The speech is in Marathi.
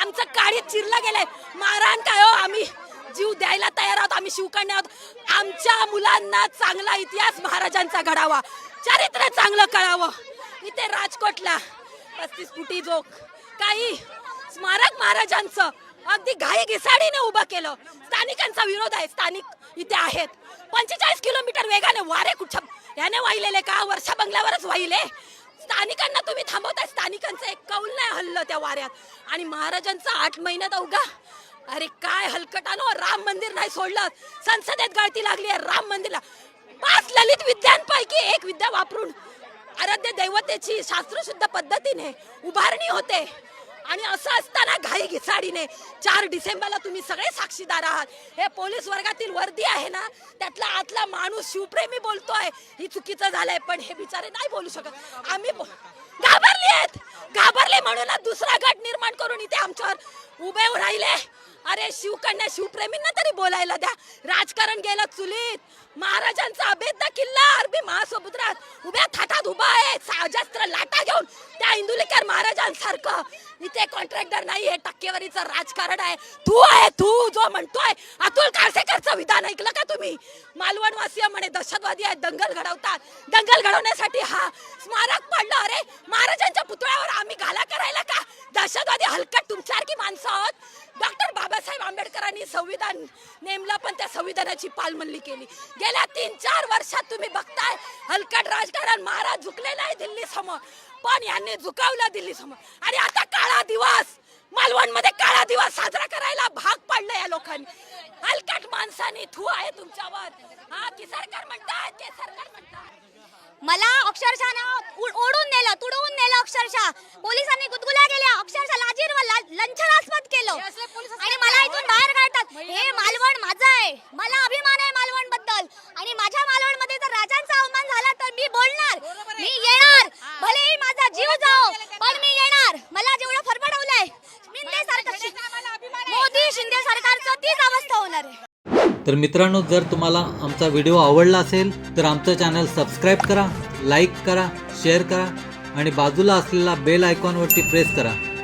आमचं काळी चिरलं गेलंय. मारण काय हो? आम्ही जीव द्यायला तयार आहोत आम्ही शिवकन्या आहोत. आमच्या मुलांना चांगला इतिहास महाराजांचा घडावा चरित्र चांगलं कळावं. इथे राजकोटला पस्तीस फुटी जोक. काही स्मारक महाराजांचं अगदी घाई घिसाडीने उभं केलं. स्थानिकांचा विरोध आहे स्थानिक इथे आहेत. पंचेचाळीस किलोमीटर वेगाने वारे कुठं? याने वाहिलेले का? वर्षा बंगल्यावरच वाहिले. स्थानिकांना तुम्ही थांबवताय. स्थानिकांचं एक कौल नाही हल्लं त्या वाऱ्यात. आणि महाराजांचा आठ महिन्यात अवघा अरे काय हलकटानो राम मंदिर नाही सोडलं. संसदेत गळती लागली आहे राम मंदिरला. पाच ललित विद्यांपैकी एक विद्या वापरून आराध्य दैवतेची शास्त्रशुद्ध पद्धतीने उभारणी होते. आणि असं असताना घाई घिसाडीने चार डिसेंबरला तुम्ही सगळे साक्षीदार आहात. हे पोलीस वर्गातील वर्दी आहे ना त्यातला आतला माणूस शिवप्रेमी बोलतोय. ही चुकीचं झालंय पण हे बिचारे नाही बोलू शकत. आम्ही घाबरली आहेत. घाबरले म्हणून दुसरा गट निर्माण करून इथे आमच्यावर उभे राहिले. अरे शिवकन्या शिवप्रेमींना तरी बोलायला द्या. राजकारण गेलं चुलीत. महाराजांचा अभेद्य किल्ला अरबी महासमुद्रात. उभ्या थाटात उभा आहे. साजस्त्र लाटा घेऊन त्या इंदुलेकर महाराजांसारखं. इथे कॉन्ट्रॅक्टर नाही हे टक्केवारीचं राजकारण आहे. तू आहे तू जो म्हणतोय अतुल काळसेकरचं विधान ऐकलं का तुम्ही? मालवणवासीय म्हणे दहशतवादी आहेत दंगल घडवतात. दंगल घडवण्यासाठी हा स्मारक पडलं. अरे महाराजांच्या पुतळ्यावर आम्ही घाला करायला का? दहशतवादी हलकट तुमच्यासारखी माणसं आहोत. डॉक्टर आंबेडकरांनी संविधान नेमलं पण त्या संविधानाची पालमल्ली केली. गेल्या तीन चार वर्षात तुम्ही बघताय हलकट राजकारण महाराज झुकले नाही दिल्ली समोर. पण यांनी झुकावलं दिल्ली समोर. आणि आता काळा दिवस मालवणमध्ये काळा दिवस साजरा करायला भाग पडलं या लोकांनी. हलकट माणसाने थू आहे तुमच्यावर. हा की सरकार म्हणतात ते सरकार म्हणतात मला अक्षरशः ना ओढून नेलं तुडवून नेलं अक्षरशः. पोलिसांनी गुदगुल्या केल्या. अक्षरशः लाजीर व ला- लंछनास्पद केलं. आणि मला इथून बाहेर हे मालवण माझं आहे. मला अभिमान आहे मालवणबद्दल आणि माझ्या मालवणमध्ये जर राजांचा अवमान झाला तर मी बोलणार. मी येणार. भलेही माझा जीव जाओ पण मी येणार. मला जेवढं फरफडवलंय शिंदे सरकार मोदी शिंदे सरकारचं तीच अवस्था होणार आहे. तर मित्रांनो जर तुम्हाला आमचा व्हिडिओ आवडला असेल तर आमचं चॅनल सबस्क्राईब करा लाईक करा शेअर करा आणि बाजूला असलेला बेल आयकॉनवरती प्रेस करा.